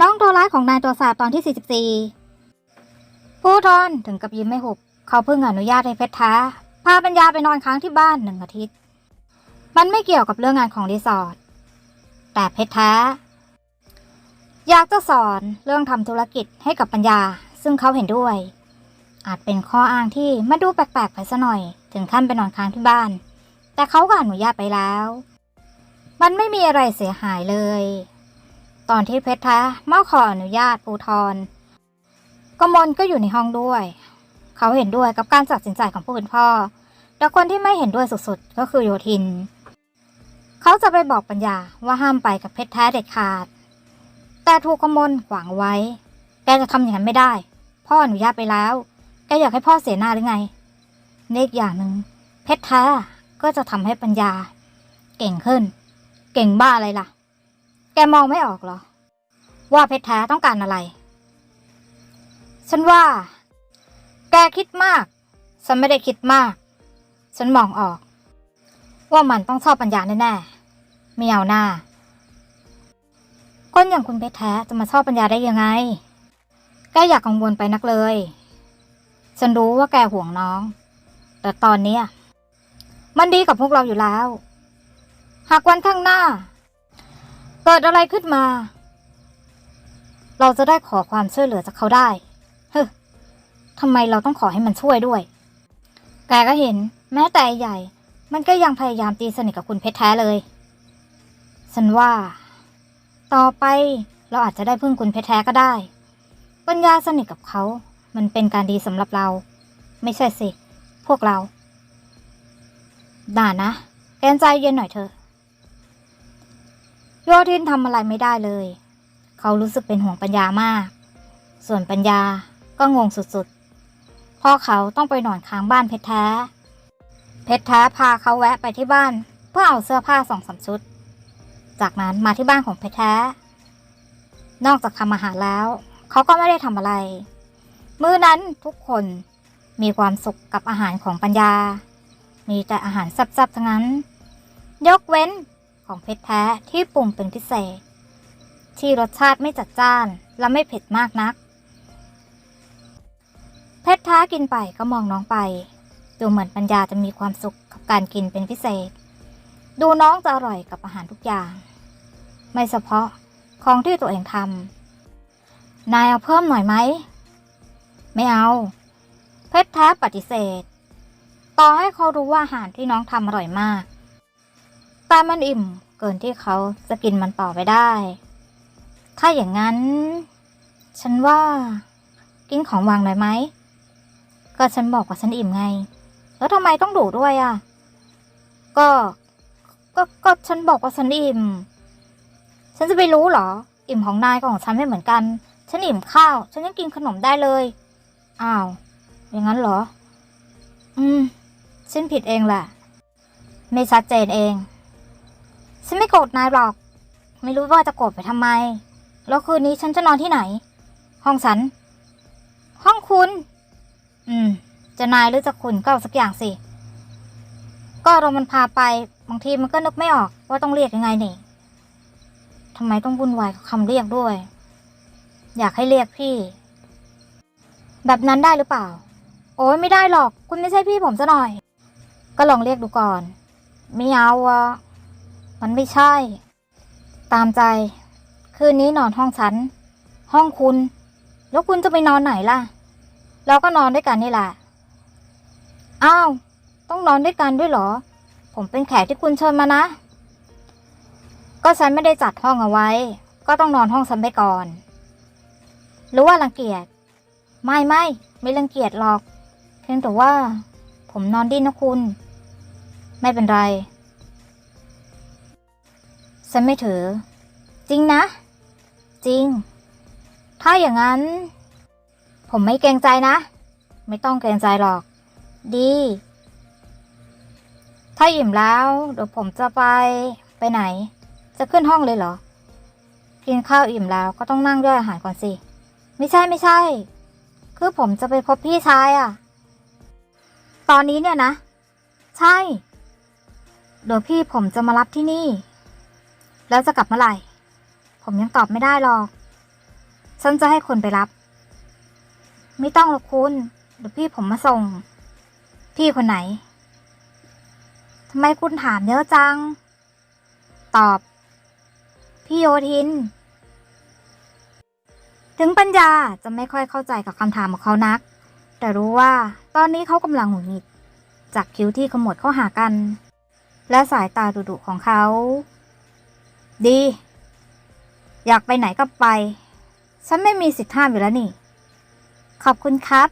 น้องตัวร้ายของนายตัวสาบตอนที่ 44 ผู้ทอนถึงกับยิ้มไม่หุบ เขาเพิ่งอนุญาตให้เพชรท้า พาปัญญาไปนอนค้างที่บ้านหนึ่งอาทิตย์ มันไม่เกี่ยวกับเรื่องงานของรีสอร์ท แต่เพชรท้า อยากจะสอนเรื่องทำธุรกิจให้กับปัญญา ซึ่งเขาเห็นด้วย อาจเป็นข้ออ้างที่มาดูแปลกๆไปซะหน่อย ถึงขั้นไปนอนค้างที่บ้าน แต่เขาก็อนุญาตไปแล้ว มันไม่มีอะไรเสียหายเลย ตอนที่เพชรแท้ามาขออนุญาตปูทรกมลก็อยู่ในห้องด้วย เขาเห็นด้วยกับการตัดสินใจของผู้เป็นพ่อ แต่คนที่ไม่เห็นด้วยสุดๆ ก็คือโยทิน เขาจะไปบอกปัญญาว่าห้ามไปกับเพชรแท้เด็ดขาด แต่ถูกกมลขวางไว้ แกจะทำอย่างนั้นไม่ได้ พ่ออนุญาตไปแล้ว แกอยากให้พ่อเสียหน้าหรือไงเนกอย่างหนึ่งเพชรแท้ก็จะทำให้ปัญญา เก่งขึ้น เก่งบ้าอะไรล่ะ แกมองไม่ออกเหรอ ว่าเพชรแท้ต้องการอะไร ฉันว่า แกคิดมาก ฉันไม่ได้คิดมาก ฉันมองออก ว่ามันต้องชอบปัญญาแน่ๆไม่เอาหน้า คนอย่างคุณเพชรแท้จะมาชอบปัญญาได้ยังไง แกอยากกังวลไปนักเลย ฉันรู้ว่าแกห่วงน้อง แต่ตอนนี้มันดีกับพวกเราอยู่แล้ว หากวันข้างหน้า เกิดอะไรขึ้นมา เราจะได้ขอความช่วยเหลือจากเขาได้ เฮ้ยทำไมเราต้องขอให้มันช่วยด้วย แกก็เห็น แม้แต่ไอ้ใหญ่ มันก็ยังพยายามตีสนิทกับคุณเพชรแท้เลย ฉันว่า ต่อไปเราอาจจะได้พึ่งคุณเพชรแท้ก็ได้ ปัญญาสนิทกับเขา มันเป็นการดีสำหรับเรา ไม่ใช่สิ พวกเรา ด่านะ แกนใจเย็นหน่อยเถอะ โยทินทำอะไรไม่ได้เลย เขารู้สึกเป็นห่วงปัญญามาก ส่วนปัญญาก็งงสุดๆ พ่อเขาต้องไปนอนค้างบ้านเพชรแท้ เพชรแท้พาเขาแวะไปที่บ้าน เพื่อเอาเสื้อผ้าสองสามชุด จากนั้นมาที่บ้านของเพชรแท้ นอกจากทำอาหารแล้ว เขาก็ไม่ได้ทำอะไร มื้อนั้นทุกคนมีความสุขกับอาหารของปัญญา มีแต่อาหารแซ่บๆทั้งนั้น ยกเว้นของเพชรแท้ที่ปรุงเป็นพิเศษ ที่รสชาติไม่จัดจ้านและไม่เผ็ดมากนัก เพชรท้ากินไปก็มองน้องไป ดูเหมือนปัญญาจะมีความสุขกับการกินเป็นพิเศษ ดูน้องจะอร่อยกับอาหารทุกอย่าง ไม่เฉพาะของที่ตัวเองทำนายเอาเพิ่มหน่อยไหม ไม่เอา เพชรแท้ปฏิเสธ ต่อให้เขารู้ว่าอาหารที่น้องทำอร่อยมาก แต่มันอิ่มเกินที่เขาจะกินมันต่อไปได้ ถ้าอย่างนั้น ฉันว่ากินของวางหน่อยไหม ก็ฉันบอกว่าฉันอิ่มไง แล้วทำไมต้องดุด้วยอะ ก็ ก็ ก็ฉันบอกว่าฉันอิ่ม ฉันจะไปรู้เหรอ อิ่มของนายกับของฉันไม่เหมือนกัน ฉันอิ่มข้าว ฉันยังกินขนมได้เลย อ้าว อย่างนั้นเหรอ อืม ฉันผิดเองแหละ ไม่ชัดเจนเอง ฉันไม่โกรธนายหรอก ไม่รู้ว่าจะโกรธไปทำไม แล้วคืนนี้ฉันจะนอนที่ไหน ห้องฉัน ห้องคุณ อืม จะนายหรือจะคุณก็เอาสักอย่างสิ ก็เรามันพาไป บางทีมันก็นึกไม่ออกว่าต้องเรียกยังไงนี่ทำไมต้องวุ่นวายกับคำเรียกด้วย อยากให้เรียกพี่ แบบนั้นได้หรือเปล่า โอ้ยไม่ได้หรอก คุณไม่ใช่พี่ผมซะหน่อย ก็ลองเรียกดูก่อน ไม่เอาอะมันไม่ใช่ ตามใจ คืนนี้นอนห้องฉัน ห้องคุณ แล้วคุณจะไปนอนไหนล่ะ เราก็นอนด้วยกันนี่แหละ อ้าว ต้องนอนด้วยกันด้วยเหรอ ผมเป็นแขกที่คุณเชิญมานะ ก็ฉันไม่ได้จัดห้องเอาไว้ ก็ต้องนอนห้องฉันไปก่อน หรือว่ารังเกียจ ไม่ไม่ไม่รังเกียจหรอก เพียงแต่ว่า ผมนอนดิ้นนะคุณ ไม่เป็นไรฉันไม่ถือ จริงนะ จริง ถ้าอย่างนั้น ผมไม่เกรงใจนะ ไม่ต้องเกรงใจหรอก ดี ถ้าอิ่มแล้วเดี๋ยวผมจะไปไปไหน จะขึ้นห้องเลยเหรอ กินข้าวอิ่มแล้วก็ต้องนั่งด้วยอาหารก่อนสิ ไม่ใช่ไม่ใช่ คือผมจะไปพบพี่ชายอะ่ะ ตอนนี้เนี่ยนะ ใช่ เดี๋ยวพี่ผมจะมารับที่นี่ แล้วจะกลับเมื่อไหร่ ผมยังตอบไม่ได้หรอก ฉันจะให้คนไปรับ ไม่ต้องหรอกคุณเดี๋ยวพี่ผมมาส่ง พี่คนไหนทำไมคุณถามเยอะจัง ตอบ พี่โยทิน ถึงปัญญาจะไม่ค่อยเข้าใจกับคำถามของเขานัก แต่รู้ว่าตอนนี้เขากำลังหงุดหงิด จากคิ้วที่ขมวดเข้าหากัน และสายตาดุๆของเขา ดี อยากไปไหนก็ไป ฉันไม่มีสิทธิ์ห้ามอยู่แล้วนี่ ขอบคุณครับ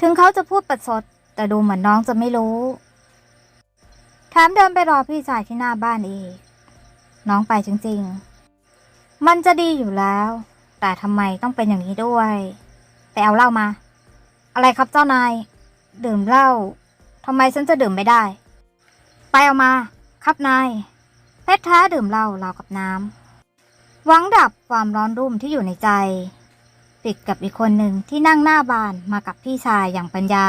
ถึงเขาจะพูดประชดแต่ดูเหมือนน้องจะไม่รู้แถมเดินไปรอพี่ชายที่หน้าบ้านอีก น้องไปจริงๆ มันจะดีอยู่แล้ว แต่ทำไมต้องเป็นอย่างนี้ด้วย ไปเอาเหล้ามา อะไรครับเจ้านาย ดื่มเหล้าทำไมฉันจะดื่มไม่ได้ ไปเอามา ครับนาย เพชรแท้ดื่มเหล้าราวกับน้ำ หวังดับความร้อนรุ่มที่อยู่ในใจปิดกับอีกคนหนึ่งที่นั่งหน้าบานมากับพี่ชายอย่างปัญญา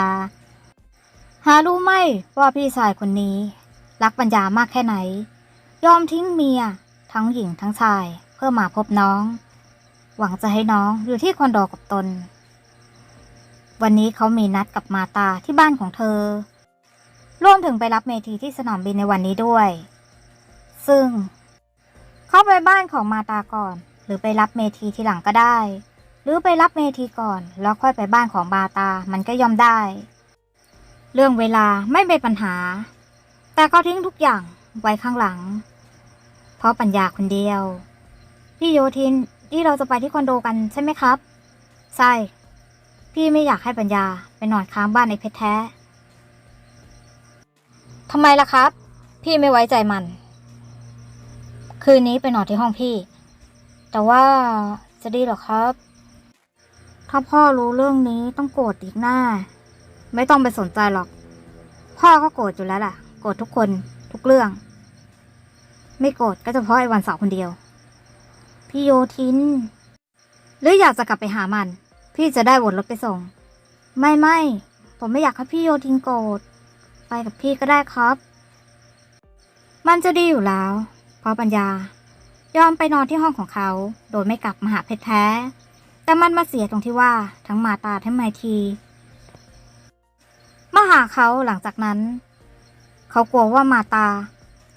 หารู้ไหมว่าพี่ชายคนนี้ รักปัญญามากแค่ไหน ยอมทิ้งเมีย ทั้งหญิงทั้งชายเพื่อมาพบน้อง หวังจะให้น้องอยู่ที่คอนโดกับตน วันนี้เขามีนัดกับมาตาที่บ้านของเธอรวมถึงไปรับเมทีที่สนามบินในวันนี้ด้วย ซึ่ง เข้าไปบ้านของมาตาก่อน หรือไปรับเมทีทีหลังก็ได้ หรือไปรับเมทีก่อน แล้วค่อยไปบ้านของมาตามันก็ยอมได้ เรื่องเวลาไม่เป็นปัญหา แต่ก็ทิ้งทุกอย่างไว้ข้างหลัง เพราะปัญญาคนเดียว พี่โยทินที่เราจะไปที่คอนโดกันใช่ไหมครับ ใช่ พี่ไม่อยากให้ปัญญาไปนอนค้างบ้านในเพชรแท้ทำไมล่ะครับ พี่ไม่ไว้ใจมัน คืนนี้ไปนอนที่ห้องพี่ แต่ว่าจะดีหรอครับ ถ้าพ่อรู้เรื่องนี้ต้องโกรธอีกหน้า ไม่ต้องไปสนใจหรอก พ่อก็โกรธอยู่แล้วล่ะ โกรธทุกคนทุกเรื่อง ไม่โกรธก็เฉพาะไอ้วันเสาร์คนเดียว พี่โยทิน หรืออยากจะกลับไปหามัน พี่จะได้วนรถไปส่ง ไม่ไม่ผมไม่อยากให้พี่โยทินโกรธไปกับพี่ก็ได้ครับ มันจะดีอยู่แล้ว เพราะปัญญายอมไปนอนที่ห้องของเขา โดยไม่กลับมาหาเพชรแท้ แต่มันมาเสียตรงที่ว่าทั้งมาตาทั้งไมทีมาหาเขาหลังจากนั้น เขากลัวว่ามาตา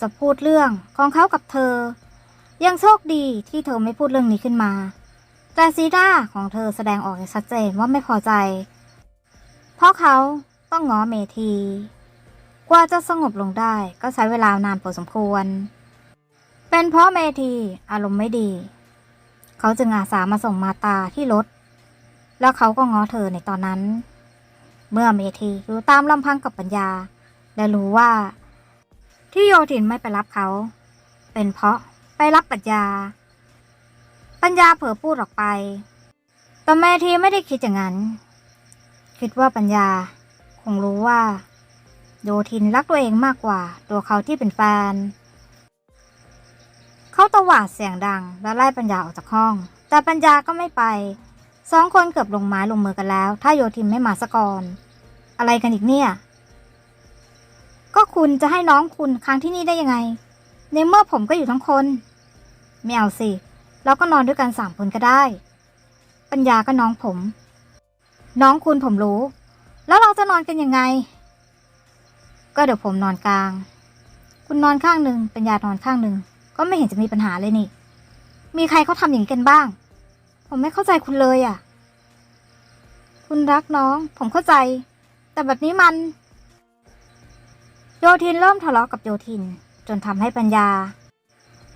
จะพูดเรื่องของเขากับเธอ ยังโชคดีที่เธอไม่พูดเรื่องนี้ขึ้นมา แต่ซีด้าของเธอแสดงออกอย่างชัดเจนว่าไม่พอใจ เพราะเขาต้องง้อเมที กว่าจะสงบลงได้ก็ใช้เวลานานพอสมควร เป็นเพราะเมทีอารมณ์ไม่ดี เขาจึงอาสามาส่งมาตาที่รถ แล้วเขาก็ง้อเธอในตอนนั้น เมื่อเมทีอยู่ตามลำพังกับปัญญา และรู้ว่า ที่โยทินไม่ไปรับเขา เป็นเพราะไปรับปัญญา ปัญญาเผลอพูดออกไป แต่เมทีไม่ได้คิดอย่างนั้น คิดว่าปัญญาคงรู้ว่า โยทินรักตัวเองมากกว่าตัวเขาที่เป็นแฟน เขาตวาดเสียงดังและไล่ปัญญาออกจากห้อง แต่ปัญญาก็ไม่ไปสองคนเกือบลงไม้ลงมือกันแล้ว ถ้าโยทินไม่มาสะก่อน อะไรกันอีกเนี่ย ก็คุณจะให้น้องคุณค้างที่นี่ได้ยังไง ในเมื่อผมก็อยู่ทั้งคนไม่เอาสิเราก็นอนด้วยกันสามคนก็ได้ ปัญญาก็น้องผม น้องคุณผมรู้ แล้วเราจะนอนกันยังไง ก็เดี๋ยวผมนอนกลาง คุณนอนข้างหนึ่งปัญญานอนข้างหนึ่ง ก็ไม่เห็นจะมีปัญหาเลยนี่ มีใครเขาทำอย่างนี้กันบ้าง ผมไม่เข้าใจคุณเลยอะ คุณรักน้อง ผมเข้าใจ แต่แบบนี้มัน โยทินเริ่มทะเลาะกับโยทิน จนทำให้ปัญญา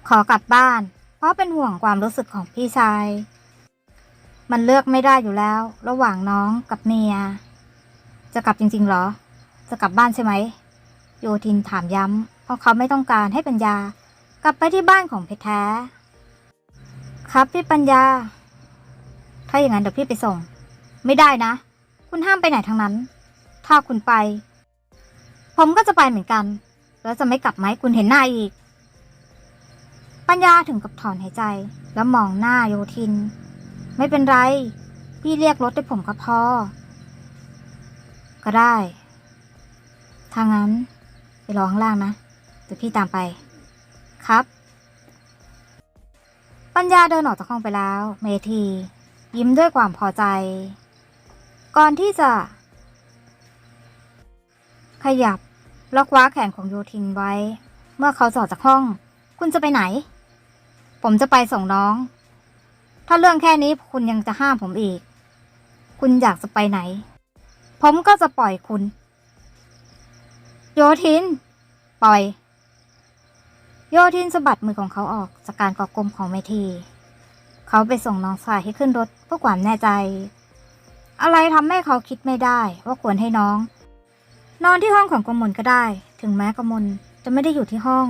ขอกลับบ้าน เพราะเป็นห่วงความรู้สึกของพี่ชาย มันเลือกไม่ได้อยู่แล้ว ระหว่างน้องกับเมีย จะกลับจริง ๆ เหรอ จะกลับบ้านใช่ไหม โยทินถามย้ำเพราะเขาไม่ต้องการให้ปัญญา ลับไปที่บ้านของเพชรแท้ ครับพี่ปัญญา ถ้าอย่างนั้นเดี๋ยวพี่ไปส่ง ไม่ได้นะ คุณห้ามไปไหนทั้งนั้น ถ้าคุณไป ผมก็จะไปเหมือนกัน แล้วจะไม่กลับมาให้คุณเห็นหน้าอีก ปัญญาถึงกับถอนหายใจ แล้วมองหน้าโยทิน ไม่เป็นไร พี่เรียกรถให้ผมก็พอ ก็ได้ถ้างั้น ไปรอข้างล่างนะเดี๋ยวพี่ตามไป ครับ ปัญญาเดินออกจากห้องไปแล้ว เมทียิ้มด้วยความพอใจ ก่อนที่จะ ขยับล็อกว้าแขนของโยทินไว้ เมื่อเขาจอดจากห้อง คุณจะไปไหน ผมจะไปส่งน้อง ถ้าเรื่องแค่นี้คุณยังจะห้ามผมอีก คุณอยากจะไปไหน ผมก็จะปล่อยคุณ โยทิน ปล่อย โยทินสะบัดมือของเขาออกจากการกาะกลมของเมที เขาไปส่งน้องชายให้ขึ้นรถเพื่อความแน่ใจ อะไรทำให้เขาคิดไม่ได้ว่าควรให้น้อง นอนที่ห้องของกมลก็ได้ ถึงแม้กมลจะไม่ได้อยู่ที่ห้อง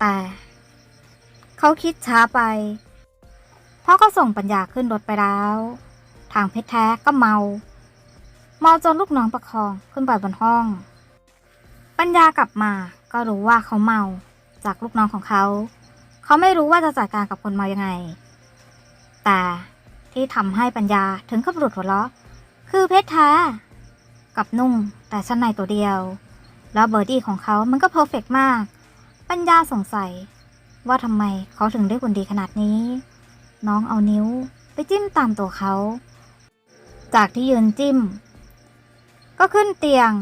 แต่ เขาคิดช้าไป เพราะเขาส่งปัญญาขึ้นรถไปแล้ว ทางเพชรแท้ก็เมา เมาจนลูกน้องประคองขึ้นไปบนห้อง ปัญญากลับมาก็รู้ว่าเขาเมา จากลูกน้องของเขา เขาไม่รู้ว่าจะจัดการกับคนเมายังไง แต่ที่ทำให้ปัญญาถึงกับหลุดหัวเราะ คือเพชรแท้กับนุ่มแต่ชั้นในตัวเดียว แล้วเบอร์ดี้ของเขามันก็เพอร์เฟกต์มาก ปัญญาสงสัย ว่าทำไมเขาถึงได้คนดีขนาดนี้ น้องเอานิ้วไปจิ้มตามตัวเขา จากที่ยืนจิ้ม ก็ขึ้นเตียง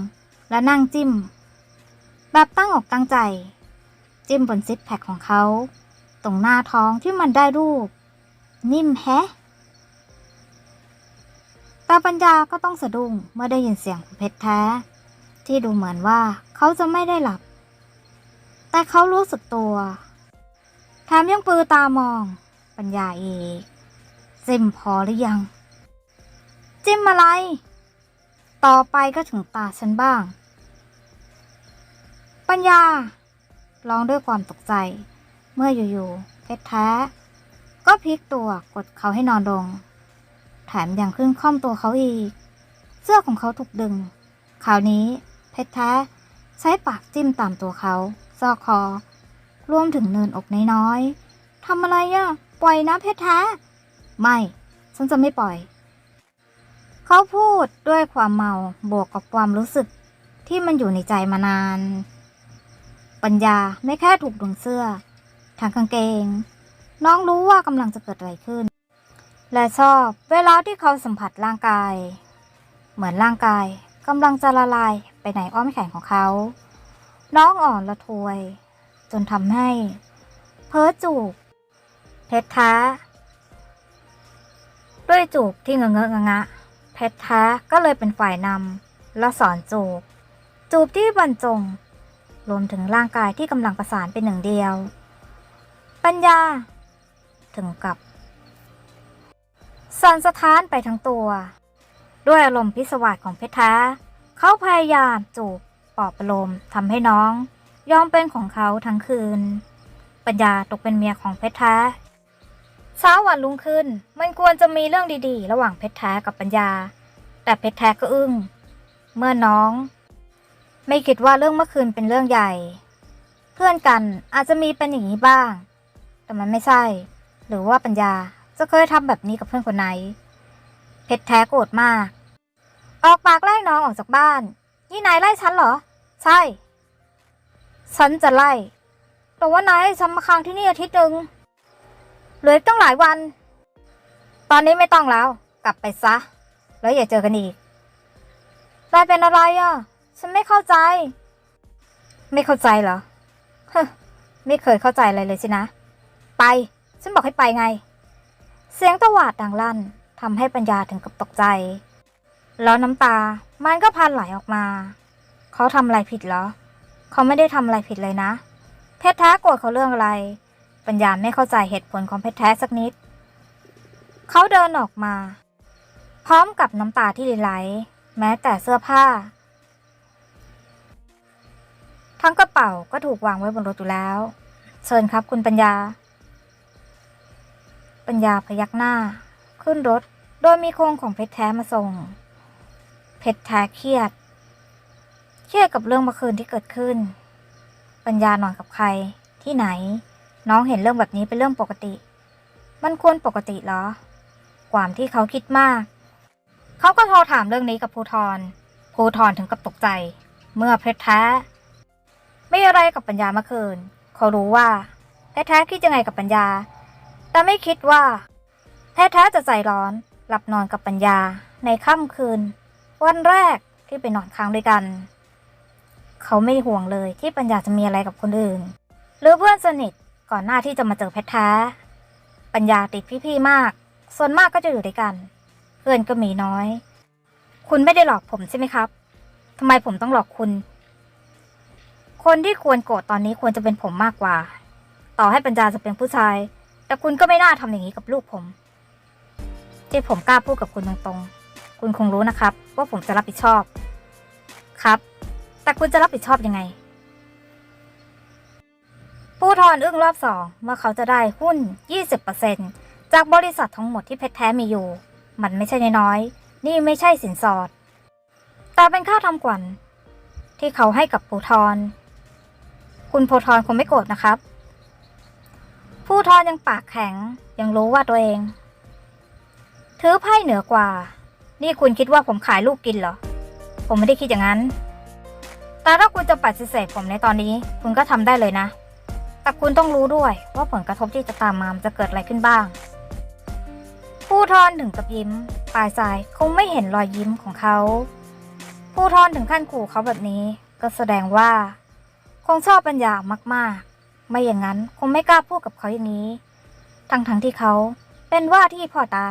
และนั่งจิ้ม แบบตั้งอกตั้งใจ จิ้มบนซิปแพคของเขา ตรงหน้าท้องที่มันได้รูป นิ่มแฮะตาปัญญาก็ต้องสะดุ้งเมื่อได้ยินเสียงของเพชรแท้ ที่ดูเหมือนว่าเขาจะไม่ได้หลับ แต่เขารู้สึกตัวแถมยังปือตามอง ปัญญาเอกจิ้มพอหรือยัง จิ้มอะไร ต่อไปก็ถึงตาฉันบ้าง ปัญญา ร้องด้วยความตกใจ เมื่ออยู่ๆเพชรแท้ ก็พลิกตัวกดเขาให้นอนลง แถมยังขึ้นคล่อมตัวเขาอีก เสื้อของเขาถูกดึง คราวนี้เพชรแท้ใช้ปากจิ้มตามตัวเขาซอกคอ รวมถึงเนินอกน้อยๆทำอะไรอะปล่อยนะเพชรแท้ ไม่ ฉันจะไม่ปล่อย เขาพูดด้วยความเมาบวกกับความรู้สึกที่มันอยู่ในใจมานาน ปัญญาไม่แค่ถูกดึงเสื้อทางกางเกง น้องรู้ว่ากำลังจะเกิดอะไรขึ้น และชอบเวลาที่เขาสัมผัสร่างกาย เหมือนร่างกายกำลังจะละลายไปในอ้อมแขนของเขา น้องอ่อนละทวย จนทำให้ เพ้อจูบเพชรท้า ด้วยจูบที่เงอะเงอะงะเพชรท้าก็เลยเป็นฝ่ายนำและสอนจูบ จูบที่บรรจง รวมถึงร่างกายที่กำลังประสานเป็นหนึ่งเดียว ปัญญา ถึงกับ สั่นสะท้านไปทั้งตัว ด้วยอารมณ์พิศวาสของเพชรแท้ เขาพยายามจูบปลอบประโลมทำให้น้อง ยอมเป็นของเขาทั้งคืน ปัญญาตกเป็นเมียของเพชรแท้เช้าวันรุ่งขึ้น มันควรจะมีเรื่องดีๆ ระหว่างเพชรแท้กับปัญญา แต่เพชรแท้ก็อึ้ง เมื่อน้อง ไม่คิดว่าเรื่องเมื่อคืนเป็นเรื่องใหญ่ เพื่อนกันอาจจะมีเป็นอย่างนี้บ้าง แต่มันไม่ใช่ หรือว่าปัญญาจะเคยทำแบบนี้กับเพื่อนคนไหน เพชรแท้โกรธมาก ออกปากไล่น้องออกจากบ้าน นี่นายไล่ฉันเหรอ ใช่ ฉันจะไล่ แต่ว่านายให้ฉันมาค้างที่นี่อาทิตย์หนึ่งเหลือตั้งหลายวัน ตอนนี้ไม่ต้องแล้ว กลับไปซะ แล้วอย่าเจอกันอีกนายเป็นอะไรอะ ฉันไม่เข้าใจ ไม่เข้าใจเหรอฮไม่เคยเข้าใจอะไรเลยสินะ ไป ฉันบอกให้ไปไง เสียงตวาดดังลั่นทำให้ปัญญาถึงกับตกใจ แล้วน้ำตา มันก็พันไหลออกมา เขาทำอะไรผิดเหรอ เขาไม่ได้ทำอะไรผิดเลยนะ เพชรแท้โกรธเขาเรื่องอะไร ปัญญาไม่เข้าใจเหตุผลของเพชรแท้สักนิด เขาเดินออกมา พร้อมกับน้ำตาที่ไหล แม้แต่เสื้อผ้า ทั้งกระเป๋าก็ถูกวางไว้บนรถอยู่แล้ว เชิญครับคุณปัญญา ปัญญาพยักหน้า ขึ้นรถ โดยมีโครงของเพชรแท้มาส่ง เพชรแท้เครียด เครียดกับเรื่องเมื่อคืนที่เกิดขึ้น ปัญญานอนกับใคร ที่ไหน น้องเห็นเรื่องแบบนี้เป็นเรื่องปกติ มันควรปกติเหรอ ความที่เขาคิดมาก เขาก็โทรถามเรื่องนี้กับภูทรภูทรถึงกับตกใจ เมื่อเพชรแท้ ไม่อะไรกับปัญญาเมื่อคืนเขารู้ว่าเพชรแท้คิดยังไงกับปัญญา แต่ไม่คิดว่า แท้ๆจะใจร้อน หลับนอนกับปัญญาในค่ำคืน วันแรกที่ไปนอนค้างด้วยกัน เขาไม่ห่วงเลยที่ปัญญาจะมีอะไรกับคนอื่น หรือเพื่อนสนิทก่อนหน้าที่จะมาเจอแพทแท้ ปัญญาติดพี่ๆมาก ส่วนมากก็จะอยู่ด้วยกัน เพื่อนก็มีน้อย คุณไม่ได้หลอกผมใช่ไหมครับทำไมผมต้องหลอกคุณ คนที่ควรโกรธตอนนี้ควรจะเป็นผมมากกว่า ต่อให้ปัญญาจะเป็นผู้ชาย แต่คุณก็ไม่น่าทำอย่างนี้กับลูกผมที่ผมกล้าพูดกับคุณตรงๆ คุณคงรู้นะครับ ว่าผมจะรับผิดชอบ ครับ แต่คุณจะรับผิดชอบยังไง ผู้ทอนอึ้งรอบสองเมื่อเขาจะได้หุ้น 20%จากบริษัททั้งหมดที่เพชรแท้มีอยู่ มันไม่ใช่น้อยๆนี่ไม่ใช่สินสอด แต่เป็นค่าทำขวัญที่เขาให้กับผู้ทอน คุณโพธรคงไม่โกรธนะครับ ผู้ทอนยังปากแข็งยังรู้ว่าตัวเอง ถือไพ่เหนือกว่า นี่คุณคิดว่าผมขายลูกกินเหรอ ผมไม่ได้คิดอย่างนั้น แต่ถ้าคุณจะปฏิเสธผมในตอนนี้ คุณก็ทำได้เลยนะ แต่คุณต้องรู้ด้วยว่าผลกระทบที่จะตามมามันจะเกิดอะไรขึ้นบ้าง ผู้ทอนถึงกับยิ้ม ปลายสายคงไม่เห็นรอยยิ้มของเขา ผู้ทอนถึงขั้นขู่เขาแบบนี้ ก็แสดงว่า งชอบปัญญามากๆ ไม่อย่างนั้นคงไม่กล้าพูดกับเขาอย่างนี้ ทั้งๆที่เขาเป็นว่าที่พ่อตา